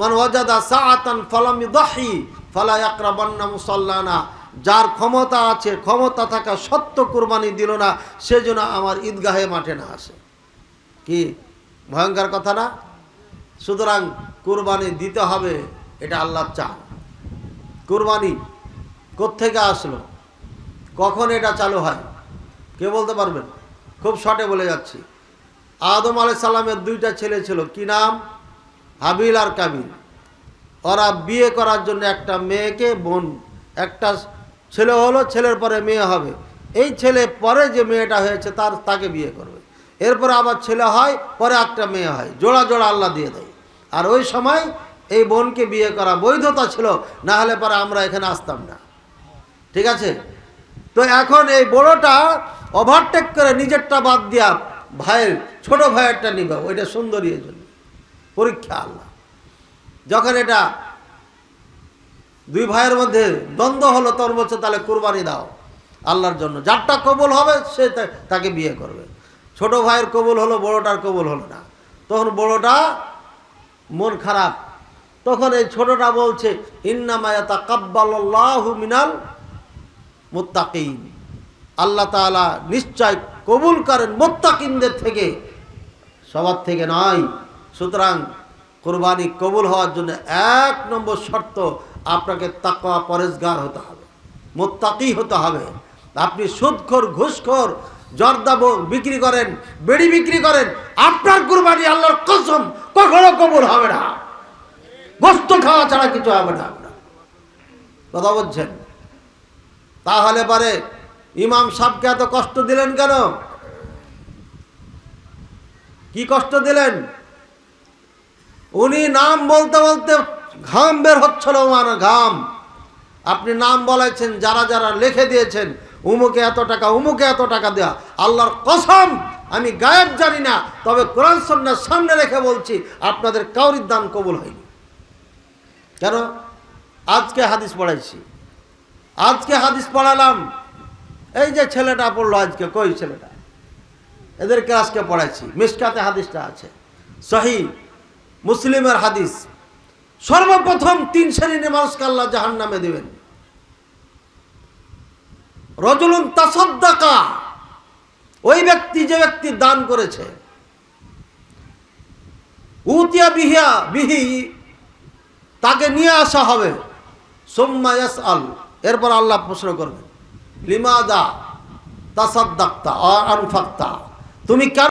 মান ওয়াজাদা সাআতান ফালাম ইদাহি ফালা ইয়াকরাবান্না মুসাল্লানা। যার ক্ষমতা আছে, ক্ষমতা থাকা সত্য কুরবানি দিল না সেজন্য আমার ঈদগাহে মাঠে না আসে। কি? ভয়ঙ্কর কথা না? সুতরাং কুরবানি দিতে হবে, এটা আল্লাহ চান। কুরবানি কোত্থেকে আসলো? কখন এটা চালু হয়? কে বলতে পারবেন? খুব শর্টে বলে যাচ্ছি। আদম আলাই সাল্লামের দুইটা ছেলে ছিল, কি নাম? হাবিল আর কাবিল। ওরা বিয়ে করার জন্য একটা মেয়েকে বোন, একটা ছেলে হলো, ছেলের পরে মেয়ে হবে। এই ছেলে পরে যে মেয়েটা হয়েছে, তার, তাকে বিয়ে করবে। এরপরে আবার ছেলে হয়, পরে একটা মেয়ে হয়। জোড়া জোড়া আল্লাহ দিয়ে দেয়। আর ওই সময় এই বোনকে বিয়ে করা বৈধতা ছিল, না হলে পরে আমরা এখানে আসতাম না। ঠিক আছে? তো এখন এই বড়টা ওভারটেক করে নিজেরটা বাদ দিয়া ভাইয়ের, ছোট ভাইয়েরটা নিবে। ওইটা সুন্দরী জন্য পরীক্ষা আল্লাহ। যখন এটা দুই ভাইয়ের মধ্যে দ্বন্দ্ব হলো তোর বলছে, তাহলে কুরবানি দাও আল্লাহর জন্য। যারটা কবুল হবে, সে তাকে বিয়ে করবে। ছোট ভাইয়ের কবুল হলো, বড়টার কবুল হলো না। তখন বড়টা মন খারাপ। তখন এই ছোটটা বলছে ইন্নামায়াতা কাব্বাল্লাহু মিনাল মুত্তাকিন। আল্লাহ তাআলা নিশ্চয় কবুল করেন মুত্তাকিনদের থেকে। সবার থেকে নয় সুতরাং কোরবানি কবুল হওয়ার জন্য এক নম্বর শর্ত আপনাকে তাকওয়া পরেজগার হতে হবে, মোত্তাকি হতে হবে। আপনি সুদখোর, ঘুষখোর, জর্দা বিক্রি করেন, বেড়ি বিক্রি করেন, আপনার কুরবানি আল্লাহর কসম কখনো কবুল হবে না। গোস্ত খাওয়া ছাড়া কিছু হবে না কথা বলছেন? তাহলে পরে ইমাম সাহকে এত কষ্ট দিলেন কেন? কি কষ্ট দিলেন? উনি নাম বলতে বলতে ঘাম বের হচ্ছিল আমার ঘাম। আপনি নাম বলেছেন, যারা যারা লিখে দিয়েছেন, উমুকে এত টাকা, উমুকে এত টাকা দেওয়া আল্লাহর কসম, আমি গায়েব জানি না, তবে কোরআন সন্ন্যার সামনে রেখে বলছি, আপনাদের কাউরির দান কবুল হয়নি। কেন? আজকে হাদিস পড়াইছি। আজকে হাদিস পড়ালাম। এই যে ছেলেটা পড়ল আজকে, কই ছেলেটা? এদেরকে আজকে পড়াইছি। মিসকাতে হাদিসটা আছে। সহি। মুসলিমের হাদিস। সর্বপ্রথম তিন শ্রেণির মানুষকে আল্লাহ জাহান নামে দেবেন। রজুলুন তাসদ্দাকা। ওই ব্যক্তি যে ব্যক্তি দান করেছে। উতিয়া বিহিয়া বিহি, তাকে নিয়ে আসা হবে। সোম্মা ইয়াস আল এরপর আল্লাহ প্রশ্ন করবেন, লিমাদা তাসাদ্দাক্তা আর আনফাক্তা? তুমি